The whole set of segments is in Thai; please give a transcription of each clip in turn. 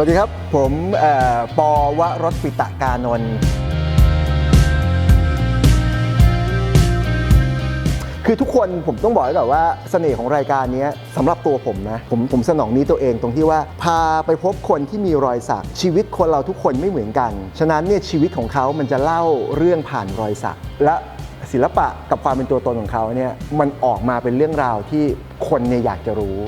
วัสดีครับ ผมอปอวรสปิตะกานนท์คือทุกคนผมต้องบอกก่อนว่าเสน่ห์ของรายการนี้สำหรับตัวผมนะผมผมสนองนี้ตัวเองตรงที่ว่า พาไปพบคนที่มีรอยสักชีวิตคนเราทุกคนไม่เหมือนกัน ฉะนั้นเนี่ยชีวิตของเขามันจะเล่าเรื่องผ่านรอยสักและศิลปะกับความเป็นตัวตนของเขาเนี่ยมันออกมาเป็นเรื่องราวที่คนเนี่ยอยากจะรู้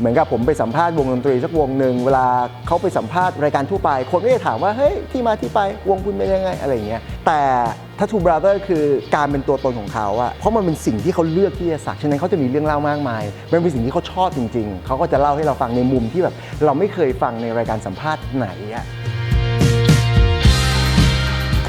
เหมือนกับผมไปสัมภาษณ์วงดนตรีสักวงหนึ่งเวลาเขาไปสัมภาษณ์รายการทั่วไป คนก็จะถามว่าเฮ้ยที่มาที่ไปวงคุณเป็นยังไงอะไรอย่างเงี้ยแต่ทัตูบราเ h อร์คือการเป็นตัวตนของเขาอะเพราะมันเป็นสิ่งที่เขาเลือกที่จะสักฉะนั้นเขาจะมีเรื่องเล่ามากมายมันเป็นสิ่งที่เขาชอบจริง ๆเขาก็จะเล่าให้เราฟังในมุมที่แบบเราไม่เคยฟังในรายการสัมภาษณ์ไหนอะ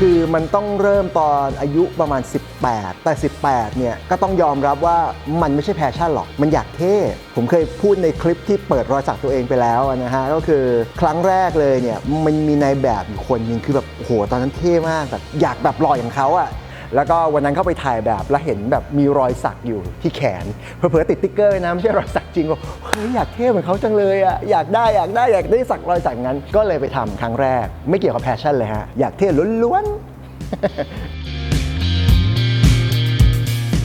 คือมันต้องเริ่มตอนอายุประมาณ 18 แต่ 18 เนี่ย ก็ต้องยอมรับว่ามันไม่ใช่แพชชั่นหรอก มันอยากเท่ ผมเคยพูดในคลิปที่เปิดรอยสักตัวเองไปแล้วนะฮะ ก็คือครั้งแรกเลยเนี่ย มันมีนายแบบคนหนึ่งคือแบบโอ้โหตอนนั้นเท่มากแบบอยากแบบหล่ออย่างเขาอะ แล้วก็วันนั้นเข้าไปถ่ายแบบแล้วเห็นแบบมีรอยสักอยู่ที่แขนเผลอๆติดติ๊กเกอร์นะไม่ใช่รอยสักจริงว่าเฮ้ยอยากเท่เหมือนเขาจังเลยอะอยากได้อยากได้อยากได้สักรอยสักงั้น ก็เลยไปทำครั้งแรก ไม่เกี่ยวกับแพชชั่นเลยฮะอยากเท่ล้วนๆ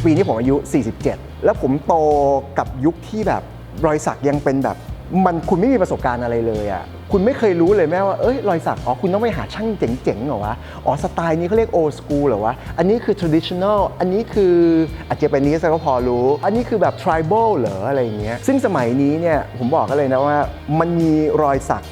ปีนี้ผมอายุ 47 แล้วผมโตกับยุคที่แบบรอยสักยังเป็นแบบมันคุณไม่มีประสบการณ์อะไรเลยอะ คุณไม่เคยรู้เลยแม่ว่า เอ้ยรอยสัก อ๋อ คุณต้องไปหาช่างเจ๋งๆเหรอวะ อ๋อ สไตล์นี้เขาเรียก old school เหรอวะ อันนี้คือ traditional อันนี้คืออาจจะเป็นนี้ซะก็พอรู้ อันนี้คือแบบ tribal เหรออะไรอย่างเงี้ย ซึ่งสมัยนี้เนี่ย ผมบอกกันเลยนะว่า มันมีรอยสัก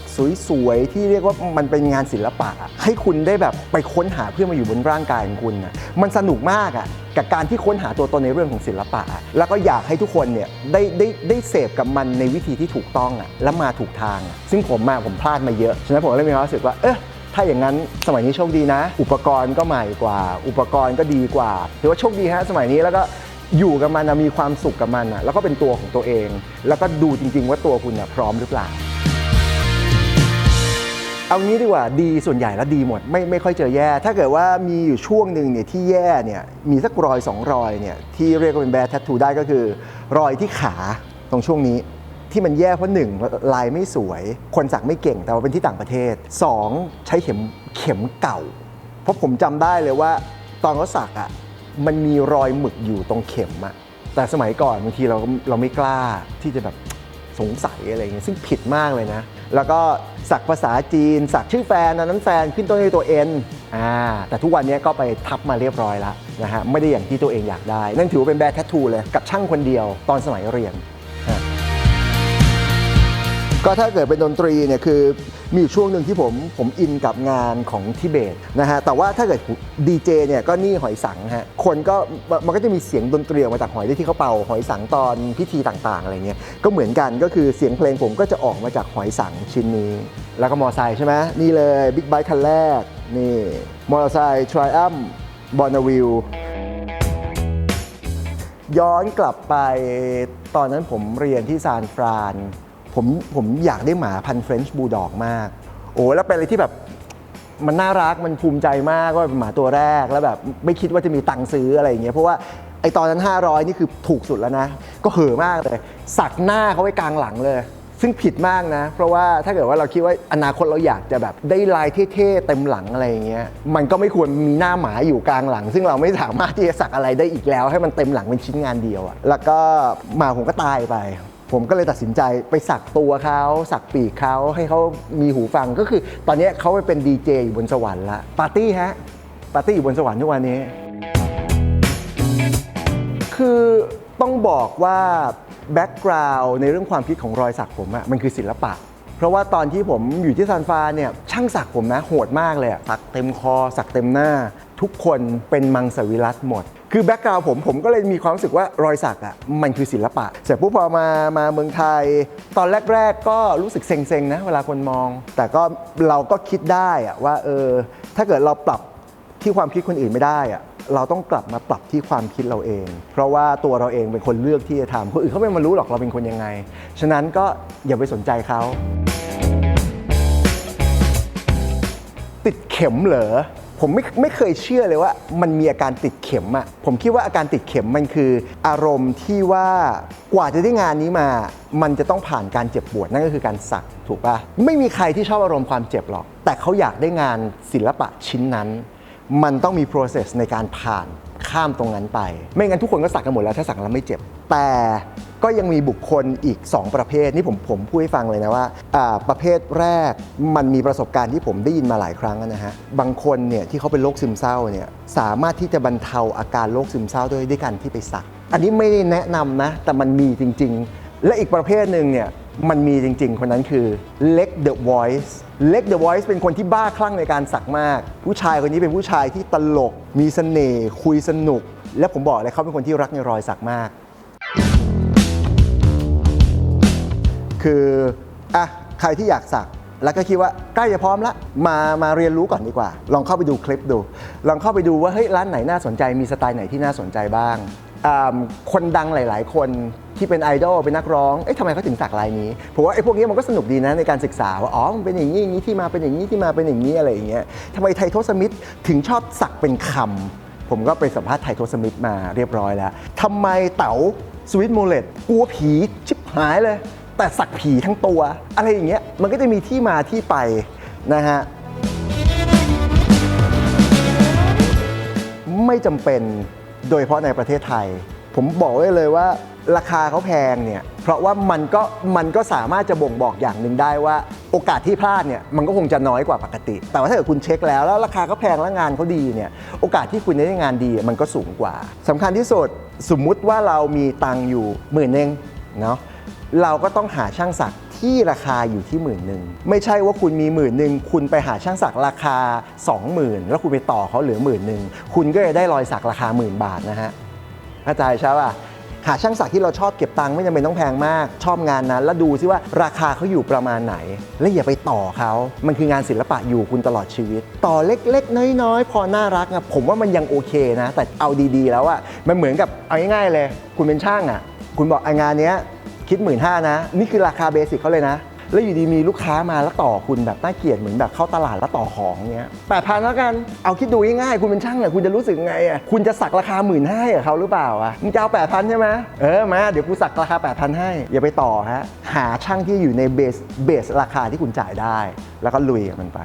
สวยๆ ที่เรียกว่ามันเป็นงานศิลปะอะให้คุณได้แบบไปค้นหาเพื่อมาอยู่บนร่างกายของคุณนะมันสนุกมากอะกับการที่ค้นหาตัวตนในเรื่องของศิลปะอะแล้วก็อยากให้ทุกคนเนี่ยได้ได้ได้เสพกับมันในวิธีที่ถูกต้องอะและมาถูกทางอะซึ่งผมมาผมพลาดมาเยอะฉะนั้นผมเลยมีความรู้สึกว่าเออถ้าอย่างนั้นสมัยนี้โชคดีนะ อุปกรณ์ก็ใหม่กว่า อุปกรณ์ก็ดีกว่าถือว่าโชคดีฮะสมัยนี้แล้วก็อยู่กับมันอะมีความสุขกับมันอะแล้วก็เป็นตัวของตัวเอง แล้วก็ดูจริง ๆ ว่าตัวคุณอะพร้อมหรือเปล่า เอางี้ดีกว่าดีส่วนใหญ่แล้วดีหมดไม่ไม่ค่อยเจอแย่ ถ้าเกิดว่ามีอยู่ช่วงหนึ่งเนี่ยที่แย่เนี่ยมีสักรอยสองรอยเนี่ยที่เรียกว่าเป็นแบดแททูได้ก็คือ รอยที่ขาตรงช่วงนี้ที่มันแย่เพราะหนึ่งลายไม่สวย คนสักไม่เก่งแต่ว่าเป็นที่ต่างประเทศสองใช้เข็มเข็มเก่า เพราะผมจำได้เลยว่า ตอนเขาสักอะมันมีรอยหมึกอยู่ตรงเข็มอะแต่สมัยก่อนบางทีเราเราไม่กล้าที่จะแบบสงสัยอะไรเงี้ยซึ่งผิดมากเลยนะ แล้วก็สักภาษาจีน สักชื่อแฟนตอนนั้นแฟนขึ้นต้นด้วยตัว N อ่าแต่ทุกวันนี้ก็ไปทับมาเรียบร้อยแล้วนะฮะไม่ได้อย่างที่ตัวเองอยากได้ นั่นถือว่าเป็นแบดแททูเลยกับช่างคนเดียวตอนสมัยเรียนก็ถ้าเกิดเป็นดนตรีเนี่ยคือ มีช่วงหนึ่งที่ผมผมอินกับงานของทิเบตนะฮะแต่ว่าถ้าเกิดดีเจเนี่ยก็นี่หอยสังฮะคนก็มันก็จะมีเสียงดนตรีออกมาจากหอยที่เขาเป่าหอยสังตอนพิธีต่างๆอะไรเงี้ยก็เหมือนกันก็คือเสียงเพลงผมก็จะออกมาจากหอยสังชิ้นนี้ แล้วก็มอไซค์ใช่ไหมนี่เลยบิ๊กไบค์คันแรกนี่มอเตอร์ไซค์ Triumph Bonneville ย้อนกลับไปตอนนั้นผมเรียนที่ซานฟราน ผมผมอยากได้หมาพันธุ์เฟรนช์บูลดอกมาก โอ้แล้วเป็นอะไรที่แบบมันน่ารักมันภูมิใจมากว่าเป็นหมาตัวแรกแล้วแบบไม่คิดว่าจะมีตังค์ซื้ออะไรอย่างเงี้ยเพราะว่าไอตอนนั้น 500 นี่คือถูกสุดแล้วนะ ก็เห่อมากเลย สักหน้าเขาไว้กลางหลังเลย ซึ่งผิดมากนะ เพราะว่าถ้าเกิดว่าเราคิดว่าอนาคตเราอยากจะแบบได้ลายเท่ๆเต็มหลังอะไรอย่างเงี้ยมันก็ไม่ควรมีหน้าหมาอยู่กลางหลัง ซึ่งเราไม่สามารถที่จะสักอะไรได้อีกแล้ว ให้มันเต็มหลังเป็นชิ้นงานเดียวอะแล้วก็หมาผมก็ตายไป ผมก็เลยตัดสินใจไปสักตัวเขาสักปีกเขาให้เขามีหูฟังก็คือ ตอนนี้เขาไปเป็นดีเจอยู่บนสวรรค์ละปาร์ตี้ฮะปาร์ตี้อยู่บนสวรรค์ทุกวันนี้ คือต้องบอกว่าแบ็กกราวน์ในเรื่องความคิดของรอยสักผมอะมันคือศิลปะ เพราะว่าตอนที่ผมอยู่ที่ซานฟรานเนี่ยช่างสักผมนะโหดมากเลยสักเต็มคอ สักเต็มหน้า ทุกคนเป็นมังสวิรัตหมด คือแบ็กกราวผมผมก็เลยมีความรู้สึกว่ารอยสักอะมันคือศิลปะ เสร็จปุ๊บพอมามาเมืองไทย ตอนแรก ๆ ก็รู้สึกเซ็งๆนะเวลาคนมอง แต่ก็เราก็คิดได้อะว่าเออถ้าเกิดเราปรับที่ความคิดคนอื่นไม่ได้อะเราต้องกลับมาปรับที่ความคิดเราเอง เพราะว่าตัวเราเองเป็นคนเลือกที่จะทำคนอื่นเขาไม่มารู้หรอกเราเป็นคนยังไง ฉะนั้นก็อย่าไปสนใจเขา ติดเข็มเหรอ ผมไม่ไม่เคยเชื่อเลยว่ามันมีอาการติดเข็มอะผมคิดว่าอาการติดเข็มมันคือ อารมณ์ที่ว่ากว่าจะได้งานนี้มา มันจะต้องผ่านการเจ็บปวดนั่นก็คือการสักถูกปะไม่มีใครที่ชอบอารมณ์ความเจ็บหรอก แต่เขาอยากได้งานศิลปะชิ้นนั้น มันต้องมี process ในการผ่านข้ามตรงนั้นไป ไม่งั้นทุกคนก็สักกันหมดแล้วถ้าสักแล้วไม่เจ็บ แต่ ก็ยังมีบุคคลอีก 2 ประเภท นี่ผมผมพูดให้ฟังเลยนะว่าอ่า ประเภทแรกมันมีประสบการณ์ที่ผมได้ยินมาหลายครั้งนะฮะบางคนเนี่ยที่เขาเป็นโรคซึมเศร้าเนี่ยสามารถที่จะบรรเทาอาการโรคซึมเศร้าด้วยด้วยการที่ไปสัก อันนี้ไม่ได้แนะนำนะ แต่มันมีจริง ๆ และอีกประเภทหนึ่งเนี่ยมันมีจริง ๆ คนนั้นคือเล็ก The Voice เล็ก The Voice เป็นคนที่บ้าคลั่งในการสักมาก ผู้ชายคนนี้เป็นผู้ชายที่ตลก มีเสน่ห์คุยสนุก และผมบอกเลยเขาเป็นคนที่รักในรอยสักมาก คืออะใครที่อยากสักแล้วก็คิดว่าใกล้จะพร้อมละมามาเรียนรู้ก่อนดีกว่า ลองเข้าไปดูคลิปดู ลองเข้าไปดูว่าเฮ้ยร้านไหนน่าสนใจมีสไตล์ไหนที่น่าสนใจบ้างคนดังหลาย ๆ คนที่เป็นไอดอลเป็นนักร้องเอ๊ะทำไมเขาถึงสักลายนี้ผมว่าไอ้พวกนี้มันก็สนุกดีนะในการศึกษาว่าอ๋อมันเป็นอย่างนี้อย่างนี้ที่มาเป็นอย่างนี้ที่มาเป็นอย่างนี้อะไรอย่างเงี้ยทำไมไทโทสมิธถึงชอบสักเป็นคำผมก็ไปสัมภาษณ์ไทโทสมิธมาเรียบร้อยแล้วทำไมเต๋าสวิตโมเลตกลัวผีชิบหายเลย แต่สักผีทั้งตัว อะไรอย่างเงี้ยมันก็จะมีที่มาที่ไปนะฮะไม่จำเป็นโดยเฉพาะในประเทศไทย ผมบอกไว้เลยว่าราคาเขาแพงเนี่ยเพราะว่ามันก็มันก็สามารถจะบ่งบอกอย่างหนึ่งได้ว่า โอกาสที่พลาดเนี่ยมันก็คงจะน้อยกว่าปกติ แต่ว่าถ้าเกิดคุณเช็คแล้วแล้วราคาเขาแพงแล้วงานเขาดีเนี่ยโอกาสที่คุณจะได้งานดีมันก็สูงกว่าสำคัญที่สุดสมมุติว่าเรามีตังค์อยู่หมื่นเองเนาะ เราก็ต้องหาช่างศักดิ์ที่ราคาอยู่ที่หมื่นหนึ่งไม่ใช่ว่าคุณมีหมื่นหนึ่งคุณไปหาช่างศักดิ์ราคา 20,000 แล้วคุณไปต่อเขาเหลือหมื่นหนึ่งคุณก็จะได้รอยสักราคาหมื่นบาทนะฮะเข้าใจใช่ป่ะหาช่างศักดิ์ที่เราชอบเก็บตังค์ไม่จำเป็นต้องแพงมาก ชอบงานนั้น แล้วดูซิว่าราคาเขาอยู่ประมาณไหน และอย่าไปต่อเขา มันคืองานศิลปะอยู่คุณตลอดชีวิต ต่อเล็กๆ น้อยๆ พอน่ารักอะผมว่ามันยังโอเคนะ แต่เอาดีๆ แล้วอะมันเหมือนกับเอาง่ายๆเลย คุณเป็นช่างอะคุณบอกไองานเนี้ย คิดหมื่นห้านะ นี่คือราคาเบสิกเขาเลยนะ แล้วอยู่ดีมีลูกค้ามาแล้วต่อคุณแบบน่าเกลียดเหมือนแบบเข้าตลาดแล้วต่อของเงี้ยแปดพันแล้วกันเอาคิดดูง่ายๆคุณเป็นช่างอะคุณจะรู้สึกไงอะคุณจะสักราคาหมื่นห้ากับเขาหรือเปล่าอะมึงจะเอาแปดพันใช่ไหมเออมาเดี๋ยวกูสักราคาแปดพันให้อย่าไปต่อฮะหาช่างที่อยู่ในเบสเบสราคาที่คุณจ่ายได้ แล้วก็ลุยกับมันไป